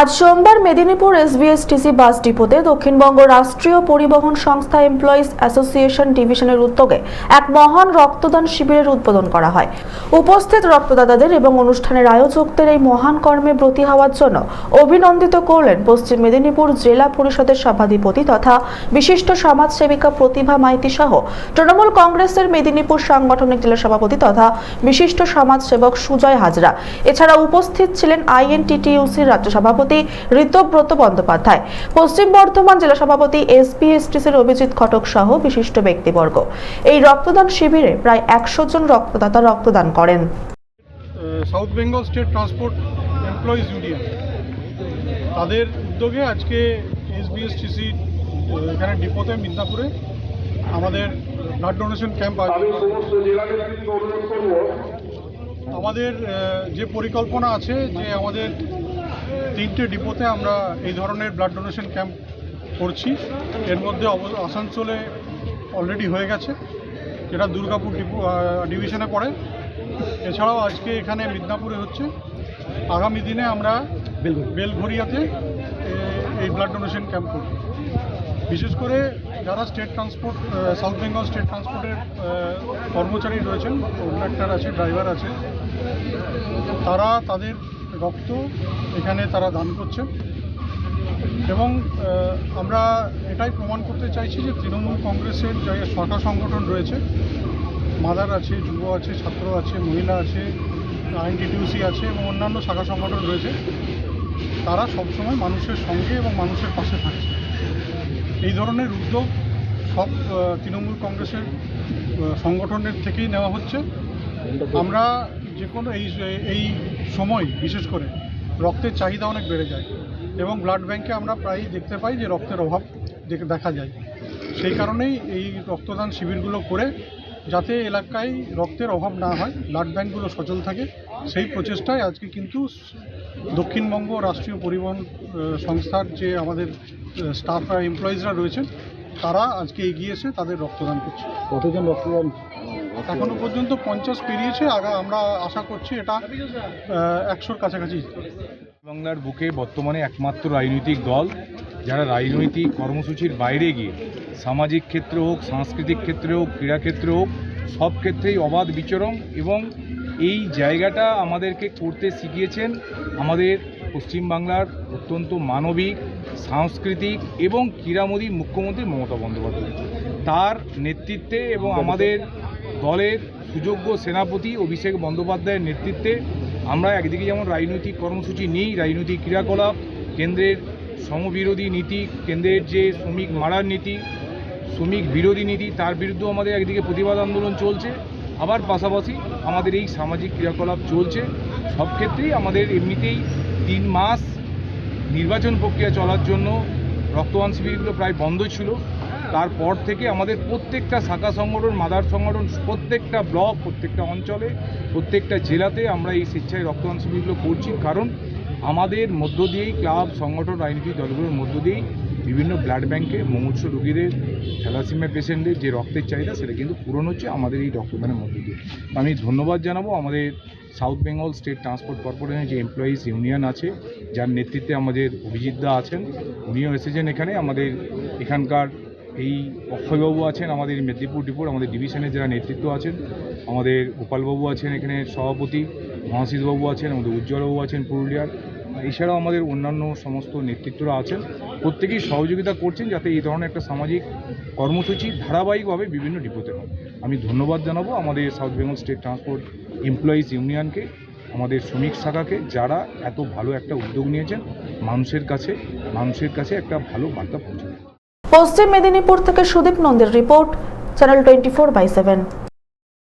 আজ সোমবার Medinipur SBSTC bus ডিপোতে দক্ষিণবঙ্গ রাষ্ট্রীয় পরিবহন সংস্থা এমপ্লয়িজ অ্যাসোসিয়েশন ডিভিশনের উদ্যোগে এক মহান রক্তদান শিবিরের উদ্বোধন করা হয়। উপস্থিত রক্তদাতাদের এবং অনুষ্ঠানের আয়োজকদের এই মহান কর্মে ব্রতী হওয়ার জন্য অভিনন্দিত করলেন পশ্চিম মেদিনীপুর জেলা পরিষদের সভাধিপতি তথা বিশিষ্ট সমাজসেবিকা প্রতিভা মাইতি সহ তৃণমূল কংগ্রেসের মেদিনীপুর সাংগঠনিক জেলা সভাপতি তথা বিশিষ্ট সমাজসেবক সুজয় হাজরা। এছাড়া উপস্থিত ছিলেন আইএনটিটিইউসির রাজ্য সভাপতি ঋতব্রত বন্দ্যোপাধ্যায়। পশ্চিম বর্ধমান জেলা সভাপতি এসপিএসটিসির অভিজিৎ ঘটক সহ বিশিষ্ট ব্যক্তিবর্গ। এই রক্তদান শিবিরে প্রায় একশো জন রক্তদাতা রক্তদান করেন। South Bengal State Transport Employees Union. তাদের উদ্যোগে আজকে এসবিএসটিসি এখানে ডিপোতে মিদনাপুরে আমাদের ব্লাড ডোনেশন ক্যাম্প আয়োজন আমাদের যে পরিকল্পনা আছে যে আমাদের তিনটে ডিপোতে আমরা এই ধরনের ব্লাড ডোনেশন ক্যাম্প করছি। এর মধ্যে আসানসোলে অলরেডি হয়ে গেছে যেটা দুর্গাপুর ডিপো ডিভিশনে পড়ে। এছাড়াও আজকে এখানে মিদনাপুরে হচ্ছে। আগামী দিনে আমরা বেলঘরিয়াতে এই ব্লাড ডোনেশন ক্যাম্প করব। বিশেষ করে যারা State Transport South Bengal State ট্রান্সপোর্টের কর্মচারী রয়েছেন কন্ডাক্টর আছে ড্রাইভার আছে তারা তাদের রক্ত এখানে তারা দান করছেন। এবং আমরা এটাই প্রমাণ করতে চাইছি যে তৃণমূল কংগ্রেসের যে শাখা সংগঠন রয়েছে, মাদার আছে, যুব আছে, ছাত্র আছে, মহিলা আছে আইনটিটিউসি আছে এবং অন্যান্য শাখা সংগঠন রয়েছে, তারা সবসময় মানুষের সঙ্গে এবং মানুষের পাশে থাকছে। এই ধরনের উদ্যোগ সব তৃণমূল কংগ্রেসের সংগঠনের থেকেই নেওয়া হচ্ছে। আমরা যে কোনো এই এই সময়, বিশেষ করে রক্তের চাহিদা অনেক বেড়ে যায় এবং ব্লাড ব্যাংকে আমরা প্রায়ই দেখতে পাই যে রক্তের অভাব দেখা যায়। সেই কারণেই এই রক্তদান শিবিরগুলো করে যাতে এলাকায় রক্তের অভাব না হয় ব্লাড ব্যাঙ্কগুলো সচল থাকে, সেই প্রচেষ্টায় আজকে কিন্তু দক্ষিণবঙ্গ রাষ্ট্রীয় পরিবহন সংস্থার যে আমাদের স্টাফরা এমপ্লয়িজরা রয়েছেন, তারা আজকে এগিয়ে এসে তাদের রক্তদান করছে। কতজন রক্তদান এখনও পর্যন্ত পঞ্চাশ পেরিয়েছে আমরা আশা করছি এটা একশোর কাছাকাছি। বাংলার বুকে বর্তমানে একমাত্র রাজনৈতিক দল যারা রাজনৈতিক কর্মসূচির বাইরে গিয়ে সামাজিক ক্ষেত্রে হোক সাংস্কৃতিক ক্ষেত্রে হোক ক্রীড়া ক্ষেত্রে হোক সব ক্ষেত্রেই অবাধ বিচরণ এবং এই জায়গাটা আমাদেরকে করতে শিখিয়েছেন আমাদের পশ্চিমবাংলার অত্যন্ত মানবিক সাংস্কৃতিক এবং ক্রীড়ামোদী মুখ্যমন্ত্রী মমতা বন্দ্যোপাধ্যায়। তার নেতৃত্বে এবং আমাদের দলের সুযোগ্য সেনাপতি অভিষেক বন্দ্যোপাধ্যায়ের নেতৃত্বে আমরা একদিকে যেমন রাজনৈতিক কর্মসূচি নিই, রাজনৈতিক ক্রিয়াকলাপ, কেন্দ্রের সমবিরোধী নীতি, কেন্দ্রের যে শ্রমিক মারার নীতি, শ্রমিক বিরোধী নীতি, তার বিরুদ্ধেও আমাদের একদিকে প্রতিবাদ আন্দোলন চলছে। আবার পাশাপাশি আমাদের এই সামাজিক ক্রিয়াকলাপ চলছে। সব ক্ষেত্রেই আমাদের এমনিতেই তিন মাস নির্বাচন প্রক্রিয়া চলার জন্য রক্তদান শিবিরগুলো প্রায় বন্ধ ছিল। তারপর থেকে আমাদের প্রত্যেকটা শাখা সংগঠন, মাদার সংগঠন, প্রত্যেকটা ব্লক, প্রত্যেকটা অঞ্চলে, প্রত্যেকটা জেলাতে আমরা এই স্বেচ্ছায় রক্তদান শিবিরগুলো করছি। কারণ আমাদের মধ্য দিয়েই ক্লাব, সংগঠন, রাজনৈতিক দলগুলোর মধ্য দিয়েই বিভিন্ন ব্লাড ব্যাংকে মুমূর্ষ রোগীদের, থ্যালাসিমিয়া পেশেন্টদের যে রক্তের চাহিদা, সেটা কিন্তু পূরণ হচ্ছে আমাদের এই রক্তদানের মধ্য দিয়ে। আমি ধন্যবাদ জানাব আমাদের সাউথ বেঙ্গল স্টেট ট্রান্সপোর্ট কর্পোরেশনের যে এমপ্লয়িজ ইউনিয়ন আছে, যার নেতৃত্বে আমাদের অভিজিৎ দা আছেন, উনিও এসেছেন এখানে। আমাদের এখানকার এই অক্ষয়বাবু আছেন, আমাদের মেদিনীপুর ডিপোর, আমাদের ডিভিশনের যারা নেতৃত্ব আছেন, আমাদের গোপালবাবু আছেন, এখানে সভাপতি মহাশিসবাবু আছেন, আমাদের উজ্জ্বলবাবু আছেন পুরুলিয়ার। এছাড়াও আমাদের অন্যান্য সমস্ত নেতৃত্বরা আছেন। প্রত্যেকেই সহযোগিতা করছেন যাতে এই ধরনের একটা সামাজিক কর্মসূচি ধারাবাহিকভাবে বিভিন্ন ডিপোতে হয়। আমি ধন্যবাদ জানাব আমাদের South Bengal State Transport Employees ইউনিয়নকে আমাদের শ্রমিক শাখাকে, যারা এত ভালো একটা উদ্যোগ নিয়েছেন, মানুষের কাছে মানুষের কাছে একটা ভালো বার্তা পৌঁছে। পশ্চিম মেদিনীপুর থেকে Sudip নন্দের report channel twenty four by seven